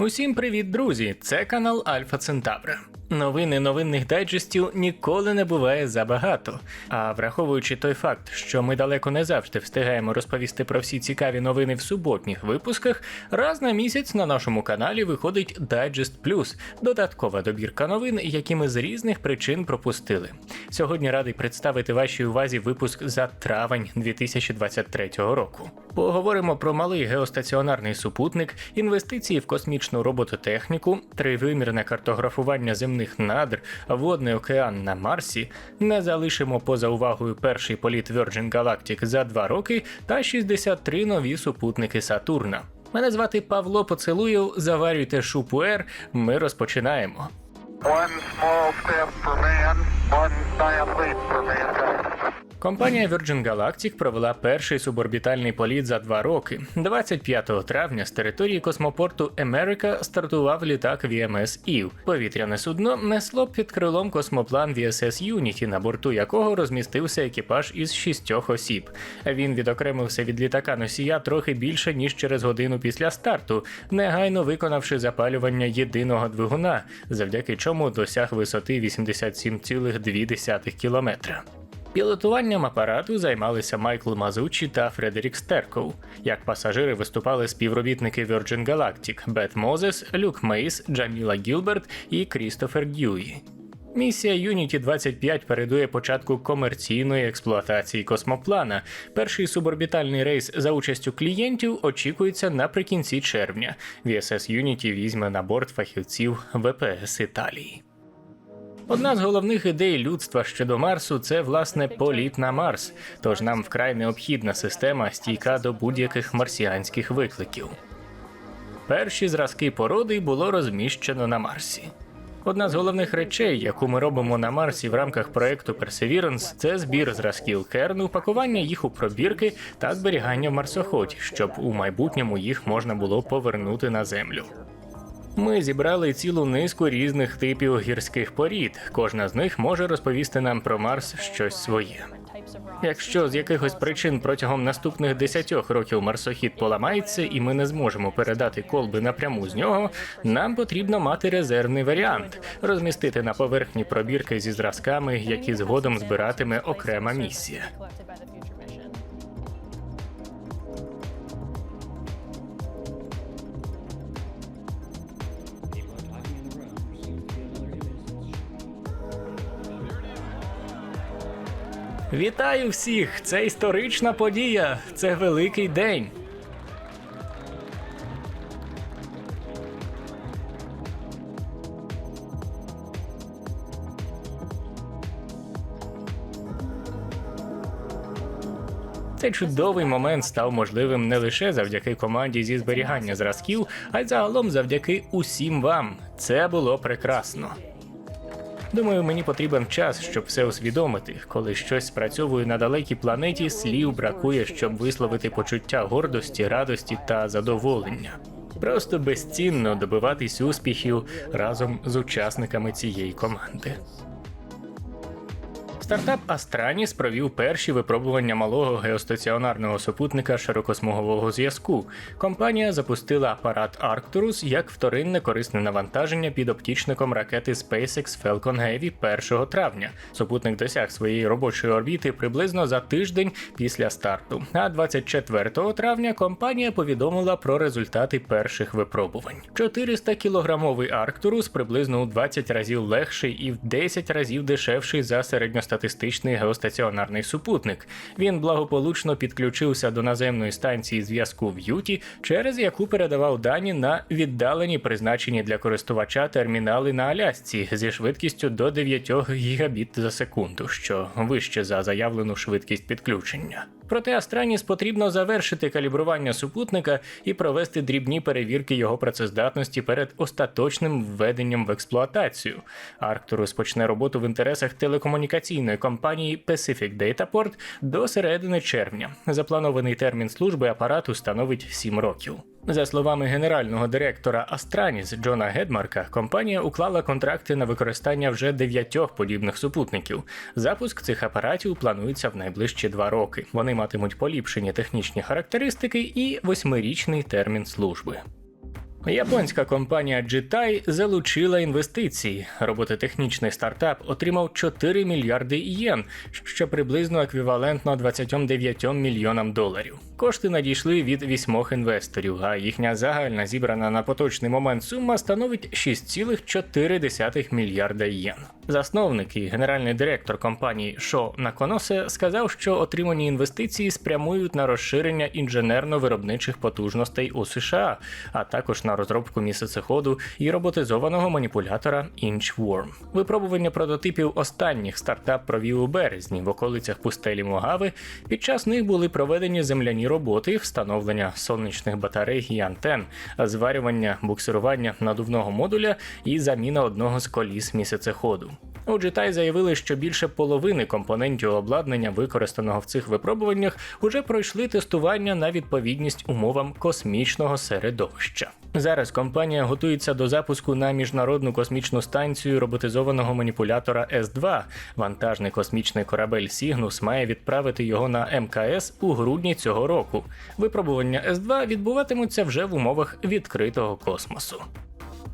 Усім привіт, друзі! Це канал Альфа Центавра. Новини новинних дайджестів ніколи не буває забагато. А враховуючи той факт, що ми далеко не завжди встигаємо розповісти про всі цікаві новини в суботніх випусках, раз на місяць на нашому каналі виходить Дайджест Плюс додаткова добірка новин, які ми з різних причин пропустили. Сьогодні радий представити вашій увазі випуск за травень 2023 року. Поговоримо про малий геостаціонарний супутник, інвестиції в космічну робототехніку, тривимірне картографування земних надр, водний океан на Марсі. Не залишимо поза увагою перший політ Virgin Galactic за два роки та 63 нові супутники Сатурна. Мене звати Павло Поцелуєв. Заварюйте шупуер. Ми розпочинаємо. One small step for man, one giant leap for mankind. Компанія Virgin Galactic провела перший суборбітальний політ за два роки. 25 травня з території космопорту Америка стартував літак VMS Eve. Повітряне судно несло під крилом космоплан VSS Unity, на борту якого розмістився екіпаж із шістьох осіб. Він відокремився від літака носія трохи більше ніж через годину після старту, негайно виконавши запалювання єдиного двигуна, завдяки чому досяг висоти 87,2 кілометра. Пілотуванням апарату займалися Майкл Мазучі та Фредерік Стеркоу. Як пасажири виступали співробітники Virgin Galactic Бет Мозес, Люк Мейс, Джаміла Гілберт і Крістофер Дьюї. Місія Unity 25 передує початку комерційної експлуатації космоплана. Перший суборбітальний рейс за участю клієнтів очікується наприкінці червня. VSS Unity візьме на борт фахівців ВПС Італії. Одна з головних ідей людства щодо Марсу це власне політ на Марс, тож нам вкрай необхідна система стійка до будь-яких марсіанських викликів. Перші зразки породи було розміщено на Марсі. Одна з головних речей, яку ми робимо на Марсі в рамках проекту Perseverance, це збір зразків керну, пакування їх у пробірки та зберігання в марсоході, щоб у майбутньому їх можна було повернути на землю. Ми зібрали цілу низку різних типів гірських порід. Кожна з них може розповісти нам про Марс щось своє. Якщо з якихось причин протягом наступних 10 років марсохід поламається і ми не зможемо передати колби напряму з нього, нам потрібно мати резервний варіант розмістити на поверхні пробірки зі зразками, які згодом збиратиме окрема місія. Вітаю всіх! Це історична подія. Це великий день. Цей чудовий момент став можливим не лише завдяки команді зі зберігання зразків, а й загалом завдяки усім вам. Це було прекрасно. Думаю, мені потрібен час, щоб все усвідомити. Коли щось спрацьовує на далекій планеті, слів бракує, щоб висловити почуття гордості, радості та задоволення. Просто безцінно добиватись успіхів разом з учасниками цієї команди. Стартап Astranis провів перші випробування малого геостаціонарного супутника широкосмугового зв'язку. Компанія запустила апарат Arcturus як вторинне корисне навантаження під оптічником ракети SpaceX Falcon Heavy 1 травня. Супутник досяг своєї робочої орбіти приблизно за тиждень після старту. А 24 травня компанія повідомила про результати перших випробувань. 400 кілограмовий Arcturus приблизно у 20 разів легший і в 10 разів дешевший за середньостатистичний геостаціонарний супутник. Він благополучно підключився до наземної станції зв'язку в Юті, через яку передавав дані на віддалені призначені для користувача термінали на Алясці зі швидкістю до 9 гігабіт за секунду, що вище за заявлену швидкість підключення. Проте Астраніс потрібно завершити калібрування супутника і провести дрібні перевірки його працездатності перед остаточним введенням в експлуатацію. Арктурус почне роботу в інтересах телекомунікаційної компанії Pacific Dataport до середини червня. Запланований термін служби апарату становить 7 років. За словами генерального директора Астраніс Джона Гедмарка, компанія уклала контракти на використання вже дев'ятьох подібних супутників. Запуск цих апаратів планується в найближчі два роки. Вони матимуть поліпшені технічні характеристики і восьмирічний термін служби. Японська компанія Jitai залучила інвестиції. Робототехнічний стартап отримав 4 мільярди єн, що приблизно еквівалентно 29 мільйонам доларів. Кошти надійшли від вісьмох інвесторів, а їхня загальна зібрана на поточний момент сума становить 6,4 мільярда єн. Засновник і генеральний директор компанії Шо Наконосе сказав, що отримані інвестиції спрямують на розширення інженерно-виробничих потужностей у США, а також на розробку місяцеходу і роботизованого маніпулятора Inchworm. Випробування прототипів останніх стартап провів у березні в околицях пустелі Могави. Під час них були проведені земляні роботи, встановлення сонячних батарей і антен, зварювання, буксирування надувного модуля і заміна одного з коліс місяцеходу. У Jitai заявили, що більше половини компонентів обладнання, використаного в цих випробуваннях, уже пройшли тестування на відповідність умовам космічного середовища. Зараз компанія готується до запуску на міжнародну космічну станцію роботизованого маніпулятора С-2. Вантажний космічний корабель Сігнус має відправити його на МКС у грудні цього року. Випробування С-2 відбуватимуться вже в умовах відкритого космосу.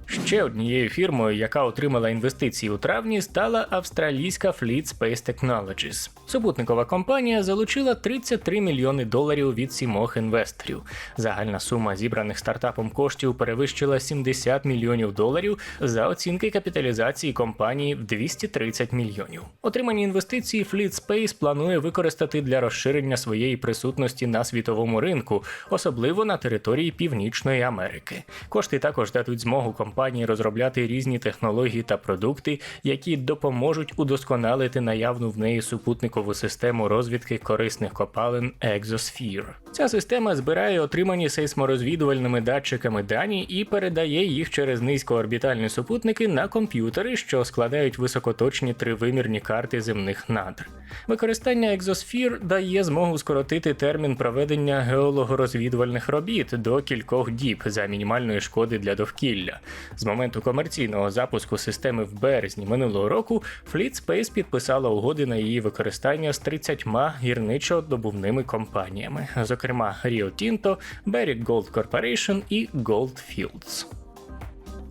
Ще однією фірмою, яка отримала інвестиції у травні, стала австралійська Fleet Space Technologies. Супутникова компанія залучила 33 мільйони доларів від сімох інвесторів. Загальна сума зібраних стартапом коштів перевищила 70 мільйонів доларів за оцінки капіталізації компанії в 230 мільйонів. Отримані інвестиції Fleet Space планує використати для розширення своєї присутності на світовому ринку, особливо на території Північної Америки. Кошти також дадуть змогу компанії розробляти різні технології та продукти, які допоможуть удосконалити наявну в неї супутникову систему розвідки корисних копалин Exosphere. Ця система збирає отримані сейсморозвідувальними датчиками дані і передає їх через низькоорбітальні супутники на комп'ютери, що складають високоточні тривимірні карти земних надр. Використання Exosphere дає змогу скоротити термін проведення геологорозвідувальних робіт до кількох діб за мінімальної шкоди для довкілля. З моменту комерційного запуску системи в березні минулого року Fleet Space підписала угоди на її використання з 30 гірничо-добувними компаніями, зокрема Rio Tinto, Barrick Gold Corporation і Goldfields.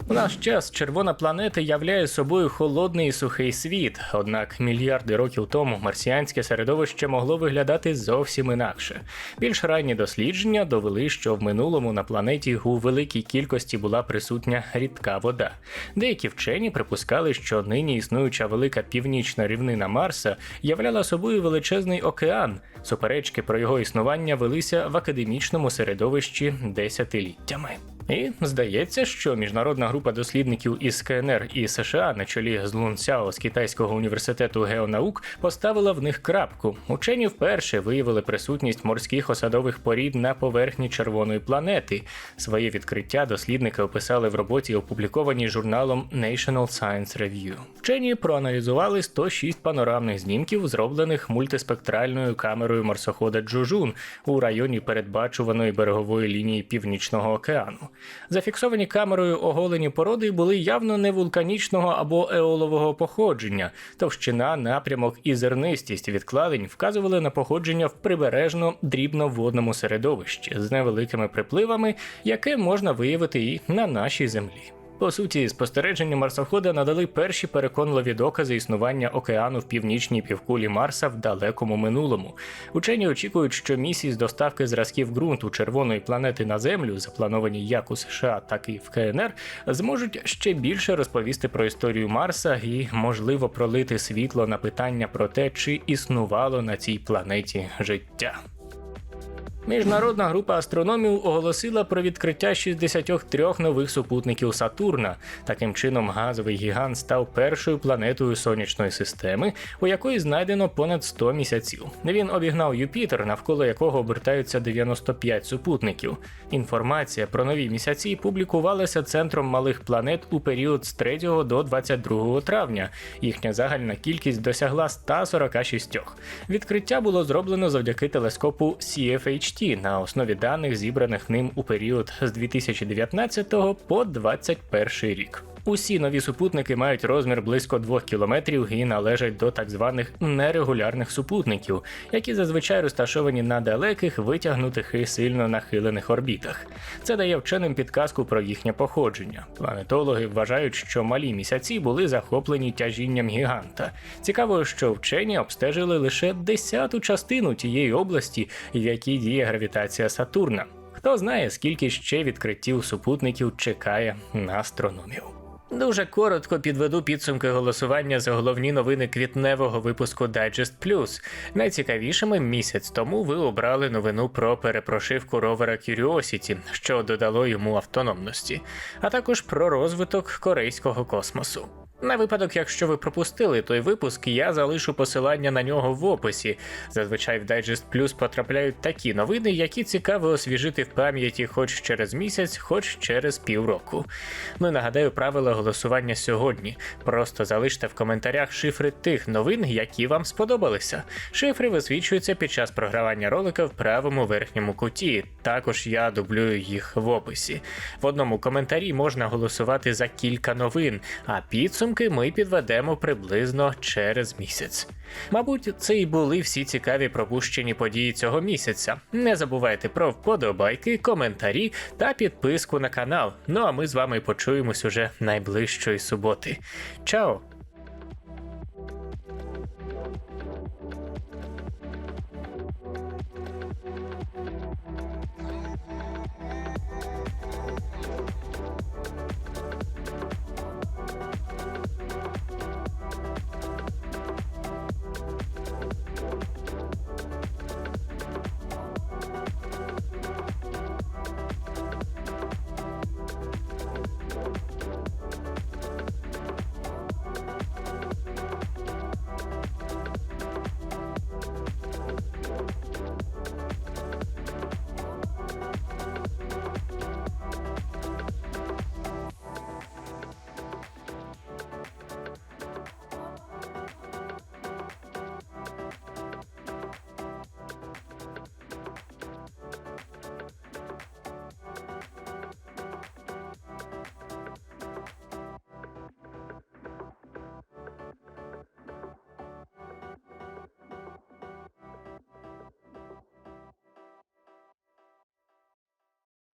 У наш час червона планета являє собою холодний і сухий світ, однак мільярди років тому марсіанське середовище могло виглядати зовсім інакше. Більш ранні дослідження довели, що в минулому на планеті у великій кількості була присутня рідка вода. Деякі вчені припускали, що нині існуюча велика північна рівнина Марса являла собою величезний океан. Суперечки про його існування велися в академічному середовищі десятиліттями. І здається, що міжнародна група дослідників із КНР і США на чолі з Лун Сяо з Китайського університету геонаук поставила в них крапку. Учені вперше виявили присутність морських осадових порід на поверхні червоної планети. Своє відкриття дослідники описали в роботі, опублікованій журналом National Science Review. Вчені проаналізували 106 панорамних знімків, зроблених мультиспектральною камерою марсохода Джужун у районі передбачуваної берегової лінії Північного океану. Зафіксовані камерою оголені породи були явно не вулканічного або еолового походження. Товщина, напрямок і зернистість відкладень вказували на походження в прибережно дрібноводному середовищі з невеликими припливами, яке можна виявити і на нашій землі. По суті, спостереження марсохода надали перші переконливі докази існування океану в північній півкулі Марса в далекому минулому. Учені очікують, що місії з доставки зразків ґрунту червоної планети на Землю, заплановані як у США, так і в КНР, зможуть ще більше розповісти про історію Марса і, можливо, пролити світло на питання про те, чи існувало на цій планеті життя. Міжнародна група астрономів оголосила про відкриття 63 нових супутників Сатурна. Таким чином, газовий гігант став першою планетою сонячної системи, у якої знайдено понад 100 місяців. Він обігнав Юпітер, навколо якого обертаються 95 супутників. Інформація про нові місяці публікувалася центром малих планет у період з 3 до 22 травня. Їхня загальна кількість досягла 146. Відкриття було зроблено завдяки телескопу CFHT на основі даних, зібраних ним у період з 2019 по 2021 рік. Усі нові супутники мають розмір близько 2 кілометрів і належать до так званих нерегулярних супутників, які зазвичай розташовані на далеких, витягнутих і сильно нахилених орбітах. Це дає вченим підказку про їхнє походження. Планетологи вважають, що малі місяці були захоплені тяжінням гіганта. Цікаво, що вчені обстежили лише десяту частину тієї області, в якій діє гравітація Сатурна. Хто знає, скільки ще відкриттів супутників чекає на астрономів. Дуже коротко підведу підсумки голосування за головні новини квітневого випуску Digest Plus. Найцікавішими місяць тому ви обрали новину про перепрошивку ровера Curiosity, що додало йому автономності, а також про розвиток корейського космосу. На випадок, якщо ви пропустили той випуск, я залишу посилання на нього в описі. Зазвичай в Digest Plus потрапляють такі новини, які цікаво освіжити в пам'яті хоч через місяць, хоч через півроку. Ну і нагадаю правила голосування сьогодні. Просто залиште в коментарях шифри тих новин, які вам сподобалися. Шифри висвічуються під час програвання ролика в правому верхньому куті. Також я дублюю їх в описі. В одному коментарі можна голосувати за кілька новин, а підсумки ми підведемо приблизно через місяць. Мабуть, це і були всі цікаві пропущені події цього місяця. Не забувайте про вподобайки, коментарі та підписку на канал. Ну а ми з вами почуємось уже найближчої суботи. Чао!